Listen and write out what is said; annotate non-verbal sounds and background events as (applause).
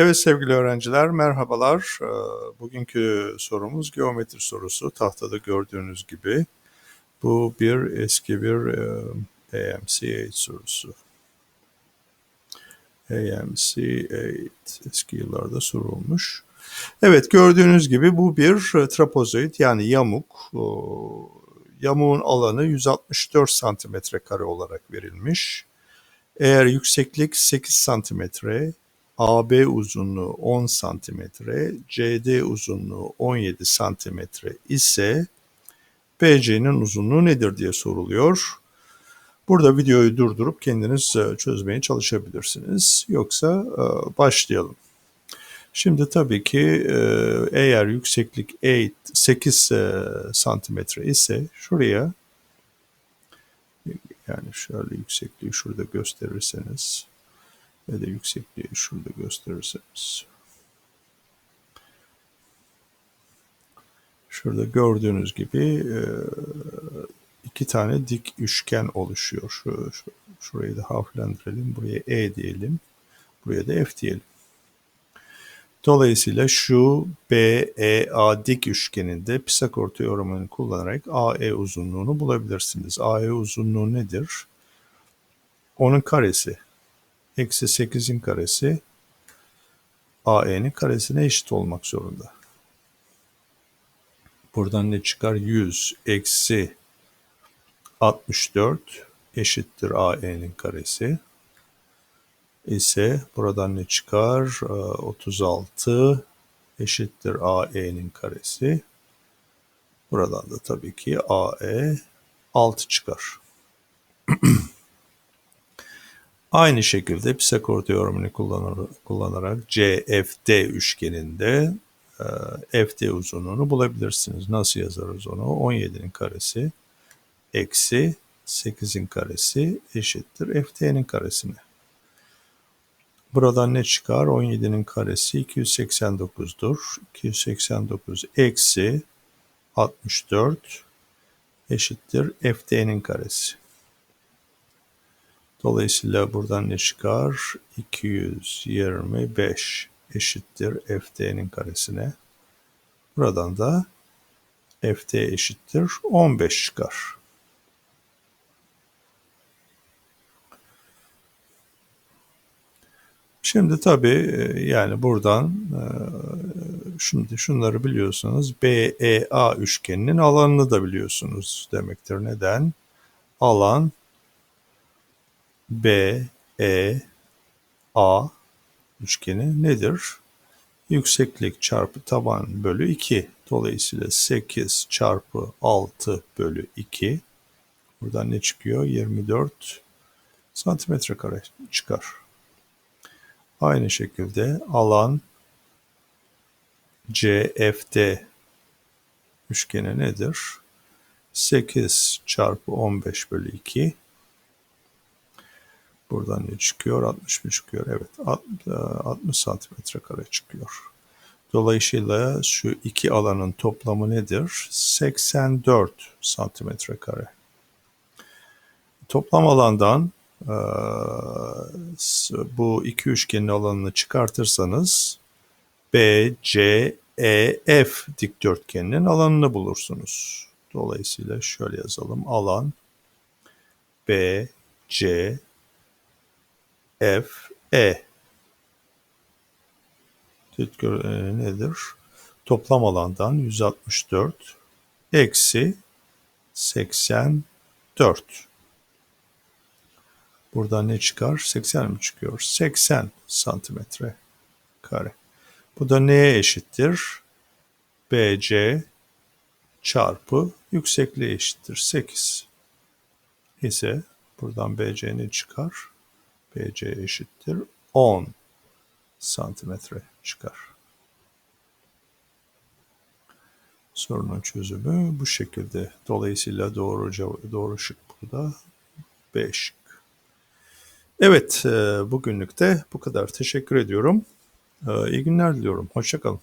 Evet sevgili öğrenciler merhabalar. Ee, Bugünkü sorumuz geometri sorusu. Tahtada gördüğünüz gibi bu bir eski bir e, AMC8 sorusu. AMC8 eski yıllarda sorulmuş. Evet gördüğünüz gibi bu bir e, trapezoid yani yamuk. Yamuğun alanı 164 santimetre kare olarak verilmiş. Eğer yükseklik 8 santimetre, AB uzunluğu 10 santimetre, CD uzunluğu 17 santimetre ise BC'nin uzunluğu nedir diye soruluyor. Burada videoyu durdurup kendiniz e, çözmeye çalışabilirsiniz. Yoksa e, başlayalım. Şimdi tabii ki e, eğer yükseklik 8 santimetre ise şuraya yani şöyle yüksekliği şurada gösterirseniz ve de yüksekliği şurada gösterirseniz. Şurada gördüğünüz gibi e, iki tane dik üçgen oluşuyor. Şu, şu, şurayı da harflendirelim. Buraya E diyelim. Buraya da F diyelim. Dolayısıyla şu BEA dik üçgeninde Pisagor teoremini kullanarak AE uzunluğunu bulabilirsiniz. AE uzunluğu nedir? Onun karesi eksi 8'in karesi AE'nin karesine eşit olmak zorunda. Buradan ne çıkar? 100 eksi 64 eşittir AE'nin karesi ise buradan ne çıkar? 36 eşittir AE'nin karesi. Buradan da tabii ki AE 6 çıkar. (clears throat) Aynı şekilde Pisagor teoremini kullanarak, CFD üçgeninde e, FD uzunluğunu bulabilirsiniz. Nasıl yazarız onu? 17'nin karesi eksi 8'in karesi eşittir FD'nin karesine. Buradan ne çıkar? 17'nin karesi 289'dur. 289 eksi 64 eşittir FD'nin karesi. Dolayısıyla buradan ne çıkar? 225 eşittir FD'nin karesine. Buradan da FD eşittir 15 çıkar. Şimdi tabii e, yani buradan e, şimdi şunları biliyorsunuz. BEA üçgeninin alanını da biliyorsunuz demektir. Neden? Alan B, E, A üçgeni nedir? Yükseklik çarpı taban bölü 2. Dolayısıyla 8 çarpı 6 bölü 2. Buradan ne çıkıyor? 24 santimetre kare çıkar. Aynı şekilde alan CFD üçgeni nedir? 8 çarpı 15 bölü 2 Buradan ne çıkıyor? 60 mı çıkıyor? Evet 60 e, santimetre kare çıkıyor. Dolayısıyla şu iki alanın toplamı nedir? 84 santimetre kare. Toplam alandan e, bu iki üçgenin alanını çıkartırsanız B, C, E, F dikdörtgeninin alanını bulursunuz. Dolayısıyla şöyle yazalım. Alan B, C, F, E. Tütkür e, nedir? Toplam alandan 164 eksi 84. Buradan ne çıkar? 80 mi çıkıyor? 80 santimetre kare. Bu da neye eşittir? BC çarpı yüksekliği eşittir 8 ise buradan BC ne çıkar? BC eşittir 10 santimetre çıkar. Sorunun çözümü bu şekilde. Dolayısıyla doğru, doğru şık burada B şık. Evet, e, bugünlük de bu kadar. Teşekkür ediyorum. E, iyi günler diliyorum. Hoşçakalın.